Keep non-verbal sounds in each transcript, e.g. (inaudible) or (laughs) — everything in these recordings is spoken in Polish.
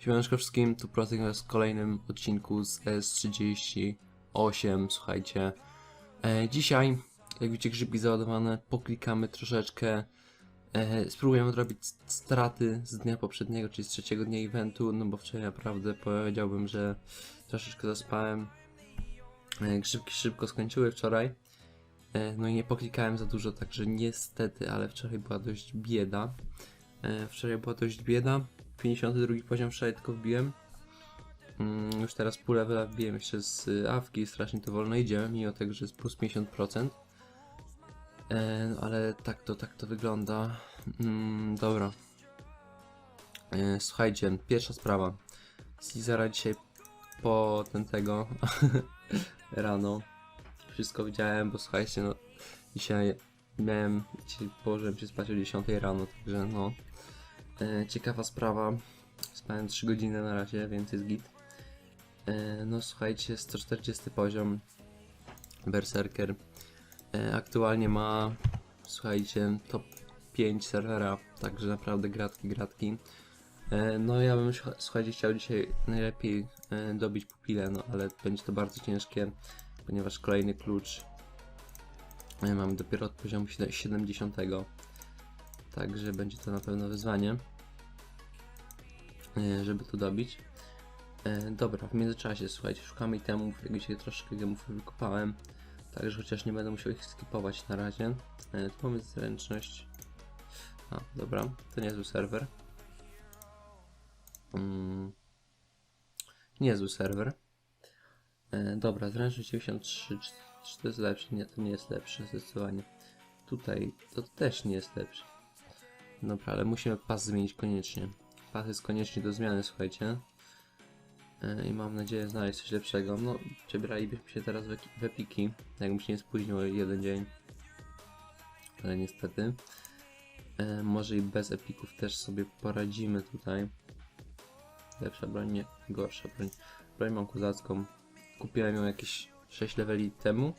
Siemaneczko wszystkim, tu Protek w kolejnym odcinku z S38. Słuchajcie, e, dzisiaj, jak widzicie, grzybki załadowane, poklikamy troszeczkę, e, spróbujemy odrobić straty z dnia poprzedniego, czyli z trzeciego dnia eventu, no bo wczoraj naprawdę powiedziałbym, że troszeczkę zaspałem. E, grzybki szybko skończyły wczoraj, e, no i nie poklikałem za dużo, także niestety, ale wczoraj była dość bieda. E, wczoraj była dość bieda. 52 poziom wczoraj tylko wbiłem. Mm, już teraz pół levela wbiłem jeszcze z y, awki, strasznie to wolno idzie, mimo tego, że jest plus 50%. E, no ale tak to, tak to wygląda. Mm, dobra. E, słuchajcie, pierwsza sprawa. Cizara dzisiaj po ten tego (laughs) rano wszystko widziałem, bo słuchajcie, no dzisiaj miałem, dzisiaj położyłem się spać o 10 rano, także no E, ciekawa sprawa. Spałem 3 godziny na razie, więc jest git. E, no słuchajcie, 140 poziom. Berserker. E, aktualnie ma, słuchajcie, top 5 serwera, także naprawdę gratki, gratki. E, no ja bym, słucha- słuchajcie, chciał dzisiaj najlepiej e, dobić pupilę, no ale będzie to bardzo ciężkie, ponieważ kolejny klucz e, mamy dopiero od poziomu siedem- 70. Także będzie to na pewno wyzwanie, żeby to dobić. E, Dobra, w międzyczasie, słuchajcie, szukamy itemów, jak dzisiaj troszkę gemów wykopałem, także chociaż nie będę musiał ich skipować na razie. E, Tu mamy zręczność. A, dobra, to niezły serwer. Mm. Niezły serwer. E, Dobra, zręczność 93, czy, czy to jest lepsze? Nie, to nie jest lepsze, zdecydowanie. Tutaj to też nie jest lepsze. Dobra, ale musimy pas zmienić koniecznie. Pas jest koniecznie do zmiany, słuchajcie. E, I mam nadzieję znaleźć coś lepszego. No, przebralibyśmy się teraz w epiki, jakbym się nie spóźnił o jeden dzień. Ale niestety. E, może i bez epików też sobie poradzimy tutaj. Lepsza broń, nie, gorsza broń. Broń mam kozacką. Kupiłem ją jakieś 6 leveli temu.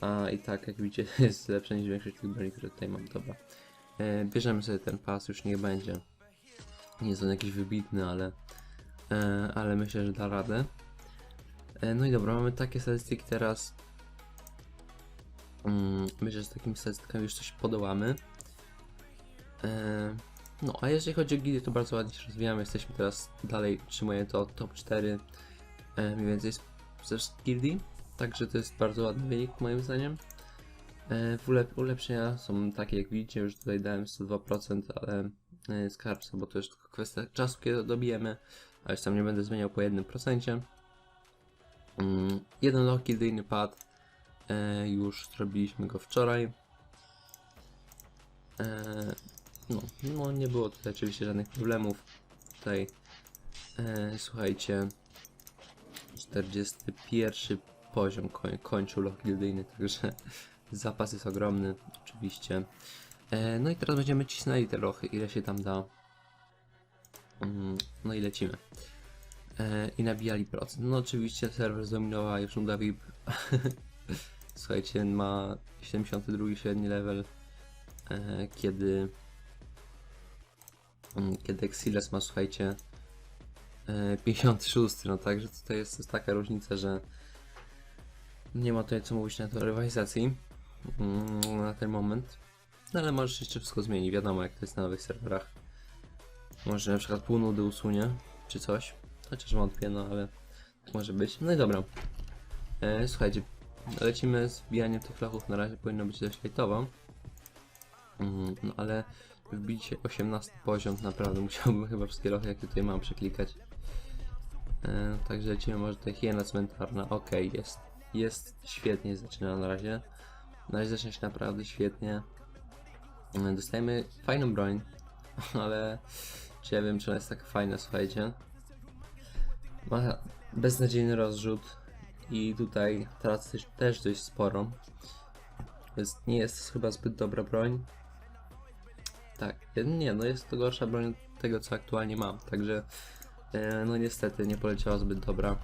A i tak, jak widzicie, (laughs) jest lepsza niż większość tych broni, które tutaj mam. Dobra. E, bierzemy sobie ten pas, już niech będzie. Nie jest on jakiś wybitny, ale, e, ale myślę, że da radę. E, no i dobra, mamy takie statystyki teraz. Mm, myślę, że z takimi statystykami już coś podołamy. E, no, a jeżeli chodzi o gildię, to bardzo ładnie się rozwijamy. Jesteśmy teraz dalej, trzymuję to top 4 e, mniej więcej ze gildii. Także to jest bardzo ładny wynik moim zdaniem. E, ulep ulepszenia są takie jak widzicie, już tutaj dałem 102%, ale skarbca, bo to jest tylko kwestia czasu, kiedy dobijemy, a już tam nie będę zmieniał po 1%. Mm, jeden lock gildyjny pad, e, już zrobiliśmy go wczoraj. E, no, no, nie było tutaj oczywiście żadnych problemów. Tutaj, e, słuchajcie, 41 poziom koń, kończył gildyjny, także (laughs) zapas jest ogromny, oczywiście. E, no i teraz będziemy cisnęli te lochy, ile się tam da. Mm, no i lecimy. E, I nabijali procent. No oczywiście serwer zdominowała już nuda VIP. (laughs) Słuchajcie, ma 72 średni level, e, kiedy mm, kiedy Exiles ma, słuchajcie, e, 56, no także tutaj jest, jest taka różnica, że nie ma tutaj co mówić na to rywalizacji mm, na ten moment. No ale możesz jeszcze wszystko zmieni, wiadomo jak to jest na nowych serwerach. Może na przykład pół nudy usunie, czy coś. Chociaż wątpię, no ale tak może być. No i dobra. E, słuchajcie, lecimy z wbijaniem tych lochów, na razie powinno być dość lightowo. Mm, no ale wbicie 18 poziom, naprawdę (laughs) musiałbym chyba wszystkie lochy jakie tutaj mam przeklikać. E, także lecimy może tutaj hiena cmentarna, okej jest. Jest świetnie, zaczyna na razie. Na razie zaczyna się naprawdę świetnie. E, Dostajemy fajną broń, (laughs) ale czy ja wiem, czy ona jest tak fajna, słuchajcie. Ma beznadziejny rozrzut i tutaj tracy też, też dość sporo. Więc nie jest to chyba zbyt dobra broń. Tak, nie, no jest to gorsza broń od tego, co aktualnie mam, także e, no niestety nie poleciała zbyt dobra.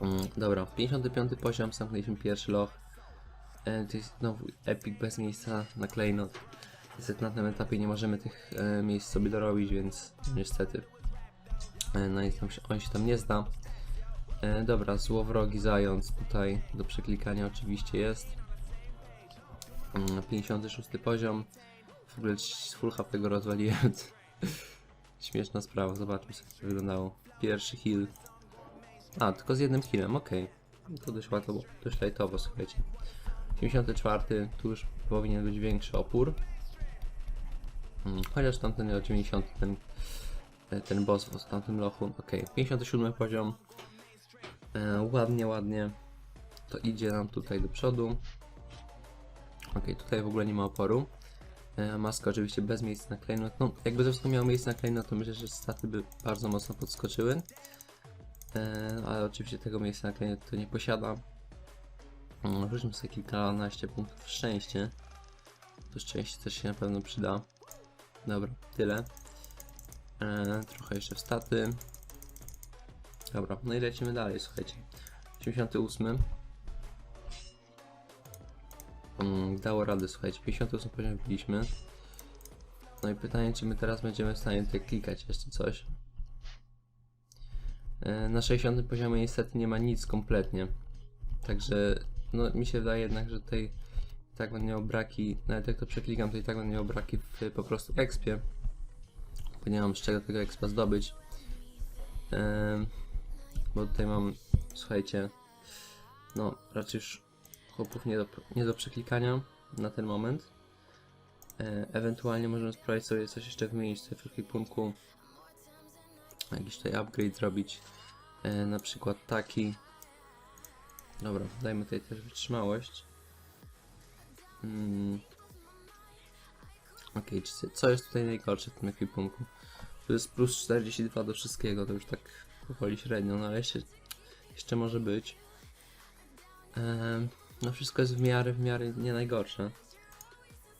Mm, dobra, 55 poziom, zamknęliśmy pierwszy loch. E, to jest znowu epic bez miejsca na klejnot. Niestety na tym etapie nie możemy tych e, miejsc sobie dorobić, więc niestety. E, no i tam się, on się tam nie zda. E, dobra, złowrogi zając tutaj do przeklikania oczywiście jest. Mm, 56 poziom. W ogóle z full HP go rozwaliłem. (laughs) Śmieszna sprawa, zobaczmy jak to wyglądało. Pierwszy heal. A, tylko z jednym healem, okej. To dość łatwo, dość lightowo, słuchajcie. 74, tu już powinien być większy opór. Mm, Chociaż tamten miał 90, ten, e, ten boss w tamtym lochu. Okej, 57 poziom. E, ładnie, ładnie. To idzie nam tutaj do przodu. Okej, tutaj w ogóle nie ma oporu. E, maska oczywiście bez miejsca na klejnot. No, jakby zresztą miał miejsce na klejnot, to myślę, że staty by bardzo mocno podskoczyły. E, ale oczywiście tego miejsca na klejnot to nie posiada. Mm, Wróćmy sobie kilkanaście punktów szczęście. To szczęście też się na pewno przyda. Dobra, tyle. E, trochę jeszcze w staty. Dobra, no i lecimy dalej, słuchajcie. 88. Mm, dało radę, słuchajcie. 58 poziom wbiliśmy. No i pytanie, czy my teraz będziemy w stanie tutaj klikać jeszcze coś. E, na 60 poziomie niestety nie ma nic kompletnie. Także, no mi się wydaje jednak, że tutaj tak będę miał braki, nawet jak to przeklikam, to i tak będę miał braki w po prostu expie. Bo nie mam z czego tego expa zdobyć. Em, bo tutaj mam, słuchajcie, no raczej już chłopów nie do, nie do przeklikania na ten moment. E, ewentualnie możemy sprawdzić sobie coś jeszcze wymienić sobie w ekwipunku. Jakiś tutaj upgrade zrobić. E, na przykład taki. Dobra, dajmy tutaj też wytrzymałość. Mm. Okej, czy- co jest tutaj najgorsze w tym ekwipunku? To jest plus 42 do wszystkiego, to już tak powoli średnio, no ale jeszcze, jeszcze może być. Em, no wszystko jest w miarę, w miarę nie najgorsze.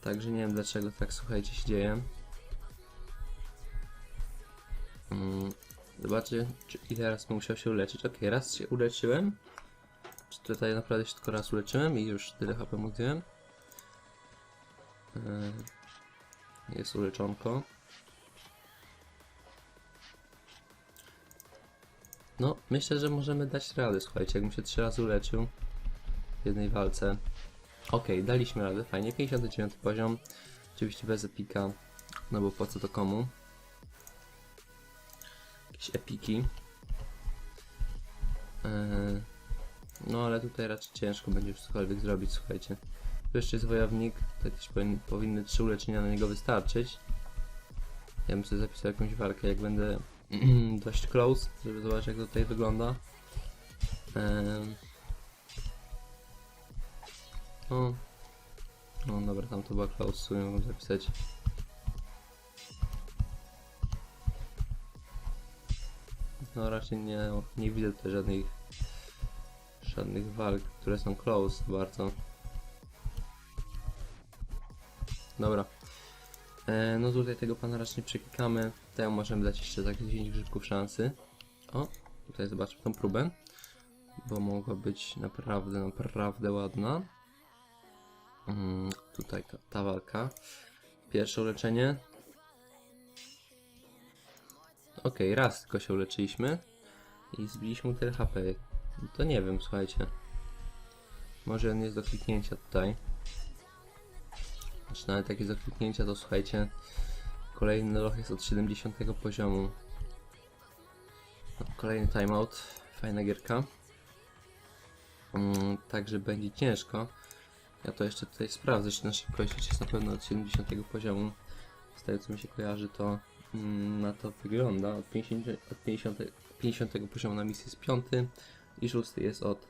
Także nie wiem dlaczego tak, słuchajcie, się dzieje. Mm, zobaczcie, czy ile raz bym musiał się uleczyć. Okej, raz się uleczyłem. Tutaj naprawdę się tylko raz uleczyłem i już tyle HP mu? Yy, Jest uleczonko. No, myślę, że możemy dać radę, słuchajcie, jakbym się trzy razy uleczył w jednej walce. Okej, daliśmy radę, fajnie, 59 poziom. Oczywiście bez epika, no bo po co to komu? Jakieś epiki. Yy, no ale tutaj raczej ciężko będzie już cokolwiek zrobić, słuchajcie. Tu jeszcze jest wojownik, to jakieś powin, powinny trzy uleczenia na niego wystarczyć. Ja bym sobie zapisał jakąś walkę, jak będę (clears throat) dość close, żeby zobaczyć jak to tutaj wygląda. Ehm. O. No dobra, tam to była close, sobie mogę zapisać. No raczej nie, nie widzę tutaj żadnych żadnych walk, które są close bardzo. Dobra. E, no tutaj tego pana raczej przeklikamy. Tutaj możemy dać jeszcze tak 10 grzybków szansy. O, tutaj zobaczmy tą próbę. Bo mogła być naprawdę, naprawdę ładna. Mm, tutaj ta, ta walka. Pierwsze uleczenie. Okej, raz tylko się uleczyliśmy. I zbiliśmy tyle HP. To nie wiem, słuchajcie. Może on jest do kliknięcia tutaj. Znaczy nawet takie do kliknięcia to słuchajcie. Kolejny loch jest od 70 poziomu. No, kolejny timeout. Fajna gierka. Mm, także będzie ciężko. Ja to jeszcze tutaj sprawdzę, czy na szybkość jest na pewno od 70 poziomu. Z tego co mi się kojarzy, to mm, na to wygląda. Od 50, od 50, 50 poziomu na misji jest 5 i 6 jest od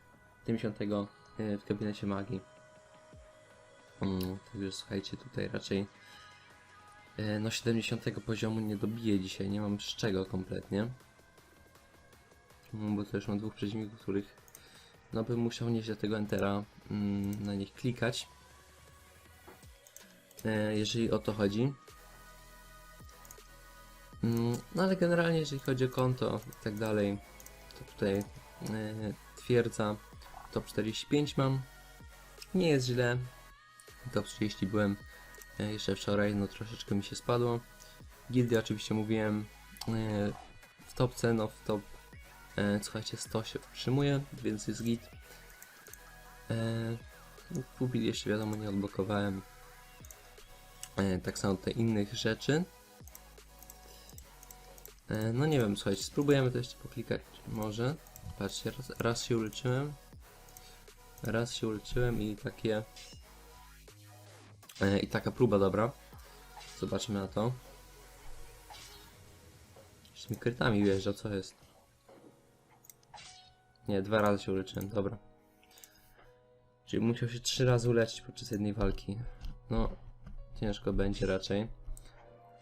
50 y, w gabinecie magii. Mm, także słuchajcie, tutaj raczej e, no 70 poziomu nie dobiję dzisiaj, nie mam z czego kompletnie. Mm, Bo to już mam dwóch przeciwników, których no bym musiał do tego entera mm, na nich klikać. E, jeżeli o to chodzi. Mm, No ale generalnie jeżeli chodzi o konto i tak dalej, to tutaj e, twierdza top 45 mam. Nie jest źle, top 30 byłem e, jeszcze wczoraj, no troszeczkę mi się spadło. Gildia oczywiście mówiłem, e, topce, no w top, e, słuchajcie, 100 się utrzymuje, więc jest git. E, no, Pubil jeszcze wiadomo nie odblokowałem. E, tak samo te innych rzeczy. E, no nie wiem, słuchajcie, spróbujemy to jeszcze poklikać. Może. Patrzcie, raz, raz się uleczyłem. Raz się uleczyłem i takie. E, I taka próba dobra. Zobaczmy na to. Z mi krytami wjeżdża, co jest? Nie, dwa razy się uleczyłem, dobra. Czyli musiał się trzy razy uleczyć podczas jednej walki. No, ciężko będzie raczej.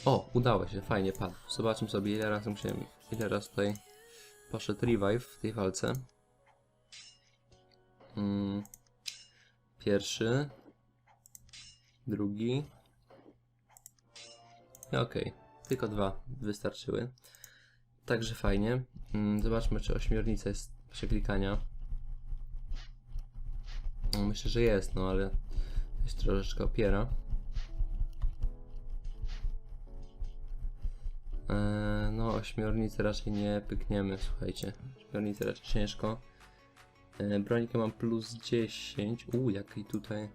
O, udało się, fajnie padł. Zobaczmy sobie ile razy musiałem, ile razy tutaj poszedł revive w tej walce. Mm. Pierwszy. Drugi. I okej, tylko dwa wystarczyły. Także fajnie. Mm, Zobaczmy, czy ośmiornica jest przeklikania. No, Myślę, że jest, no ale jest troszeczkę opiera. Eee, no, ośmiornicy raczej nie pykniemy, słuchajcie. Ośmiornicy raczej ciężko. Eee, bronikę mam plus 10. Uuu, jaki tutaj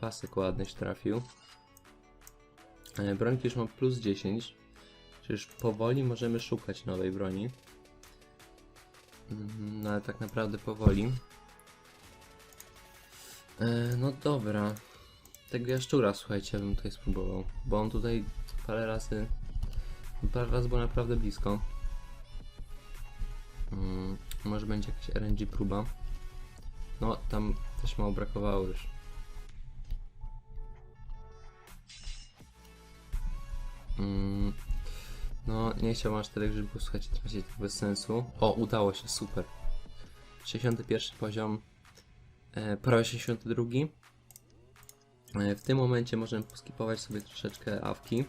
pasek ładny się trafił. Eee, już mam plus 10. Czyli już powoli możemy szukać nowej broni. Mhm, No ale tak naprawdę powoli. E, no dobra. Tego jaszczura, słuchajcie, bym tutaj spróbował. Bo on tutaj parę razy. Parę razy był naprawdę blisko. Mm, może będzie jakaś RNG próba. No, tam też mało brakowało już. Mm, no, nie chciałbym aż tyle grzybków, słuchajcie, tracić tak bez sensu. O, udało się, super. 61 poziom, e, prawie 62. E, w tym momencie możemy poskipować sobie troszeczkę awki.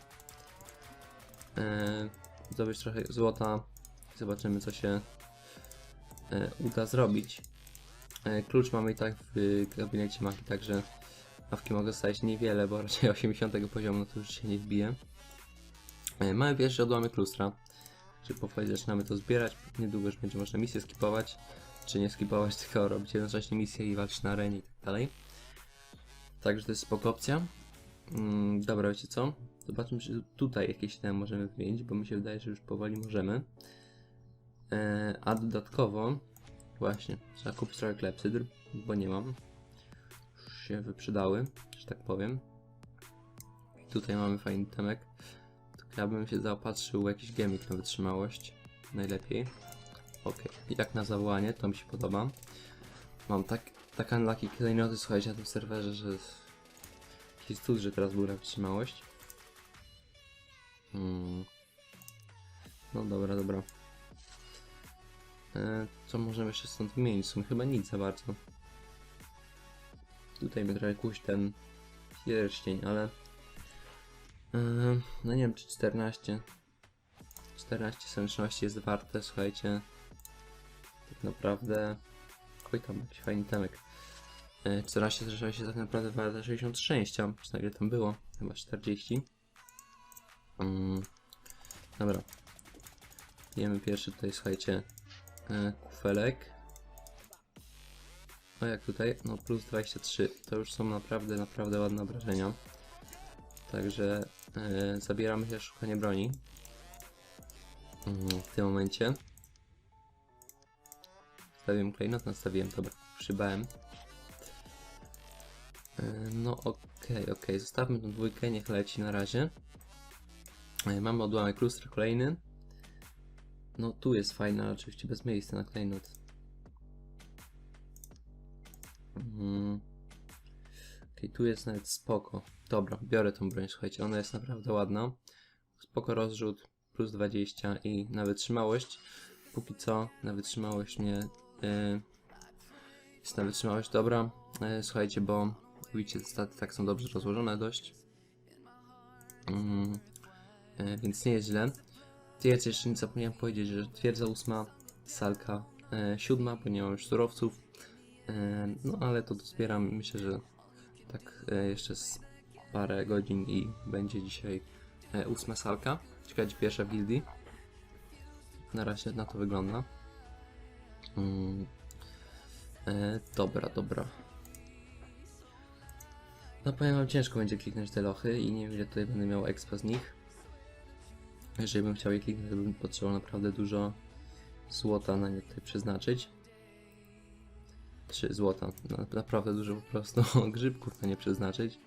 E, zdobyć trochę złota. Zobaczymy, co się e, uda zrobić. E, klucz mamy i tak w gabinecie magii, także awki mogą stać niewiele, bo raczej (laughs) 80 poziomu no to już się nie wbije. Mamy pierwszy odłamek lustra. Czyli powoli zaczynamy to zbierać. Niedługo już będzie można misję skipować. Czy nie skipować, (laughs) tylko robić jednocześnie misję i walczyć na arenie i tak dalej. Także to jest spoko opcja. Mm, dobra, wiecie co? Zobaczmy, czy tutaj jakieś tam możemy wymienić, bo mi się wydaje, że już powoli możemy. E, a dodatkowo, właśnie, trzeba kupić trochę klepsydr, bo nie mam. Już się wyprzedały, że tak powiem. I tutaj mamy fajny temek. Tylko ja bym się zaopatrzył jakiś gemik na wytrzymałość. Najlepiej. Ok, jak na zawołanie, to mi się podoba. Mam tak, tak unlucky klejnoty, słuchajcie, na tym serwerze, że jakiś cud, że teraz był na wytrzymałość. Hmm. No dobra, dobra. E, co możemy jeszcze stąd wymienić? Sumie chyba nic za bardzo. Tutaj by trochę kuś ten pierścień, ale Yy, no nie wiem, czy 14. 14 zręczności jest warte, słuchajcie. Tak naprawdę. Oj, tam jakiś fajny temek. Yy, 14 zręczności jest tak naprawdę warte 60 szczęścia. Przynajmniej tam było. Chyba 40. Yy, dobra. Jemy pierwszy tutaj, słuchajcie. Yy, kufelek. O jak tutaj? No plus 23. To już są naprawdę, naprawdę ładne obrażenia. Także e, zabieramy się szukanie broni. Mm, w tym momencie. Stawiłem klejnot, nastawiłem, dobra, przybałem. E, no okej, okej, zostawmy tą dwójkę, niech leci na razie. Mamy odłamek lustra kolejny. No tu jest fajna, oczywiście bez miejsca na klejnot. Mm. Okej, tu jest nawet spoko. Dobra, biorę tą broń, słuchajcie, ona jest naprawdę ładna. Spoko rozrzut, plus 20 i na wytrzymałość. Póki co na wytrzymałość nie... Yy, jest na wytrzymałość dobra. Yy, słuchajcie, bo widzicie, staty tak są dobrze rozłożone dość. Mm, więc nie jest źle. Twierdza jeszcze nie zapomniałem powiedzieć, że twierdza ósma, salka yy, siódma, bo nie mam już surowców. Yy, no ale to zbieram, myślę, że tak e, jeszcze z parę godzin i będzie dzisiaj e, ósma salka. Ciekawe, pierwsza w na razie na to wygląda. Mm. E, dobra, dobra. No powiem wam, ciężko będzie kliknąć te lochy i nie wiem ile tutaj będę miał expa z nich. Jeżeli bym chciał je kliknąć, to bym potrzebował naprawdę dużo złota na nie tutaj przeznaczyć. 3 złota, na, naprawdę dużo po prostu (laughs) grzybków na nie przeznaczyć.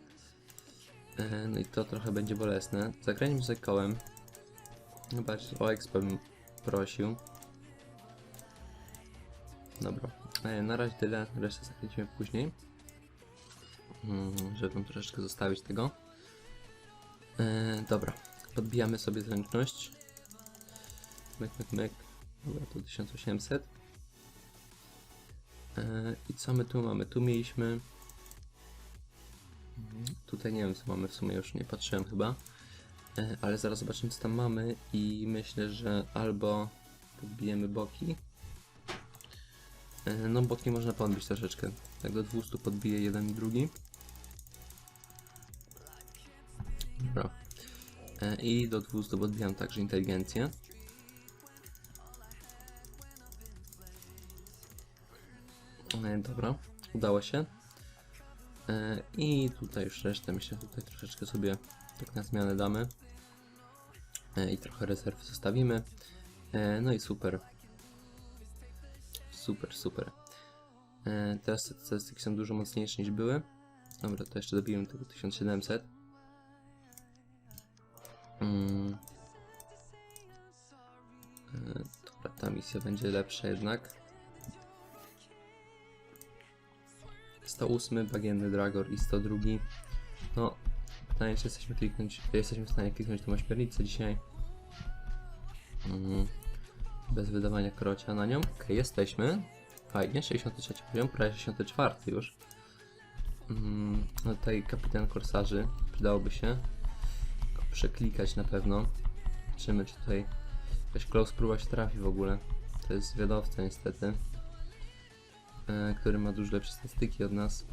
E, no i to trochę będzie bolesne. Zagrajmy sobie kołem. Chyba o exp bym prosił. Dobra, e, na razie tyle, resztę zakręcimy później. Mm, żeby troszeczkę zostawić tego. E, dobra, podbijamy sobie zręczność. Myk, myk, myk. Dobra, to 1800. E, I co my tu mamy? Tu mieliśmy... Tutaj nie wiem co mamy, w sumie już nie patrzyłem chyba. E, Ale zaraz zobaczymy co tam mamy i myślę, że albo podbijemy boki. E, No boki można podbić troszeczkę. Tak do 200 podbije jeden i drugi. Dobra. E, I do 200 podbijam także inteligencję. E, Dobra, udało się. E, I tutaj już resztę myślę, tutaj troszeczkę sobie tak na zmianę damy. I trochę rezerw zostawimy. No i super. Super, super. Teraz te statystyki są dużo mocniejsze niż były. Dobra, to jeszcze dobijemy tego 1700. Mm. E, Dobra, ta misja będzie lepsza jednak. 108 bagienny Dragor i 102. No, pytanie czy jesteśmy kliknąć, jesteśmy w stanie kliknąć tą ośmiornicę dzisiaj. Mm. Bez wydawania krocia na nią. Okej, jesteśmy. Fajnie, 63 poziom, prawie 64 już. Mm, no tutaj kapitan korsarzy przydałoby się przeklikać na pewno. Zobaczymy czy tutaj jakaś close próba się trafi w ogóle. To jest zwiadowca niestety e, który ma dużo lepsze statystyki od nas.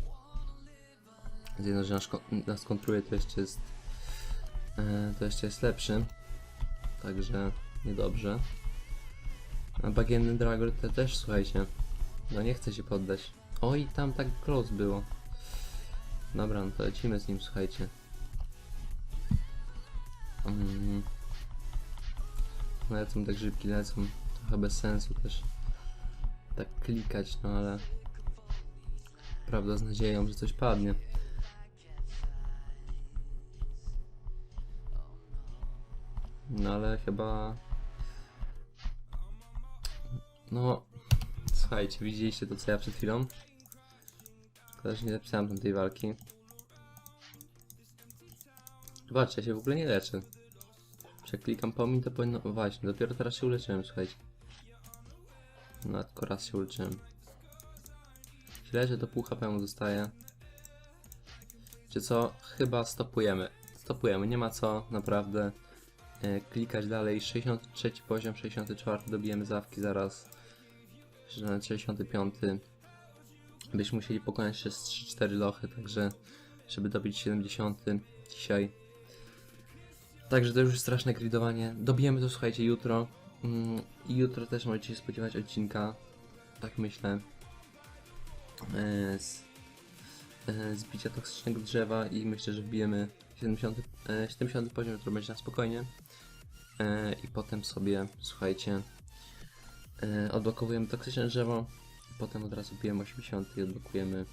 Z jedno, że nas, nas kontruje, to jeszcze jest e, to jeszcze jest lepszy. Także niedobrze. A bagienny Dragor te też, słuchajcie. No nie chce się poddać. Oj, tam tak close było. Dobra, no to lecimy z nim, słuchajcie. Mm. Lecą te grzybki, lecą. Trochę bez sensu też tak klikać, no ale prawda z nadzieją, że coś padnie. No ale chyba no słuchajcie, widzieliście to co ja przed chwilą? Że nie zapisałem tej walki. Zobaczcie, ja się w ogóle nie leczę. Przeklikam pomin, to powinno... Właśnie, dopiero teraz się uleczyłem, słuchajcie. No, tylko raz się uleczyłem. Źle, że to pół HP mu zostaje. Czy co? Chyba stopujemy. Stopujemy, nie ma co naprawdę e, klikać dalej. 63 poziom, 64 dobijemy zawki zaraz. Że na 65 byśmy musieli pokonać jeszcze z 3-4 lochy, także żeby dobić 70 dzisiaj. Także to już straszne gridowanie. Dobijemy to słuchajcie jutro. Mm, I jutro też możecie się spodziewać odcinka, tak myślę, e, z, e, z bicia toksycznego drzewa i myślę, że wbijemy 70, e, 70 poziom, który będzie na spokojnie. E, I potem sobie, słuchajcie, e, odblokowujemy toksyczne drzewo, potem od razu bijemy 80 i odblokujemy.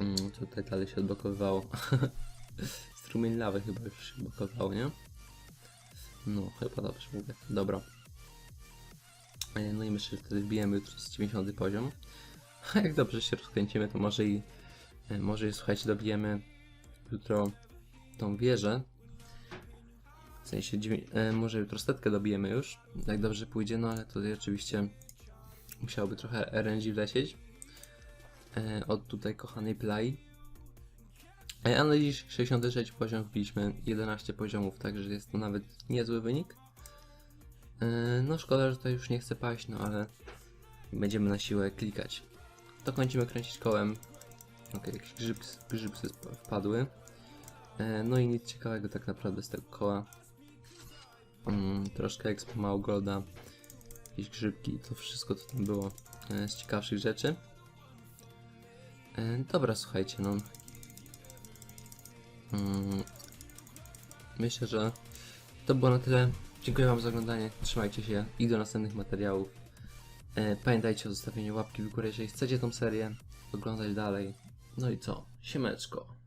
Mm, tutaj dalej się odblokowywało. (laughs) Strumień lawy chyba już się odblokował, nie? No, chyba dobrze mówię. Dobra. No i myślę, że wtedy wbijemy jutro z 90 poziom. (laughs) A jak dobrze się rozkręcimy, to może i e, może i słuchajcie, dobijemy jutro tą wieżę. W sensie, e, może jutro stetkę dobijemy już, jak dobrze pójdzie, no ale tutaj oczywiście musiałoby trochę RNG wlecieć. E, od tutaj kochanej Play. A na dziś 63 poziom wbiliśmy 11 poziomów, także jest to nawet niezły wynik. E, No szkoda, że tutaj już nie chce paść, no ale będziemy na siłę klikać. To kończymy kręcić kołem. Ok, jakieś grzybsy, grzybsy wpadły. E, No i nic ciekawego tak naprawdę z tego koła. Mm, troszkę exp Małgolda, jakieś grzybki, to wszystko co tam było e, z ciekawszych rzeczy. Dobra, słuchajcie, no. Mm, myślę, że to było na tyle. Dziękuję Wam za oglądanie. Trzymajcie się i do następnych materiałów. E, pamiętajcie o zostawieniu łapki w górę, jeżeli chcecie tą serię oglądać dalej. No i co? Siemeczko.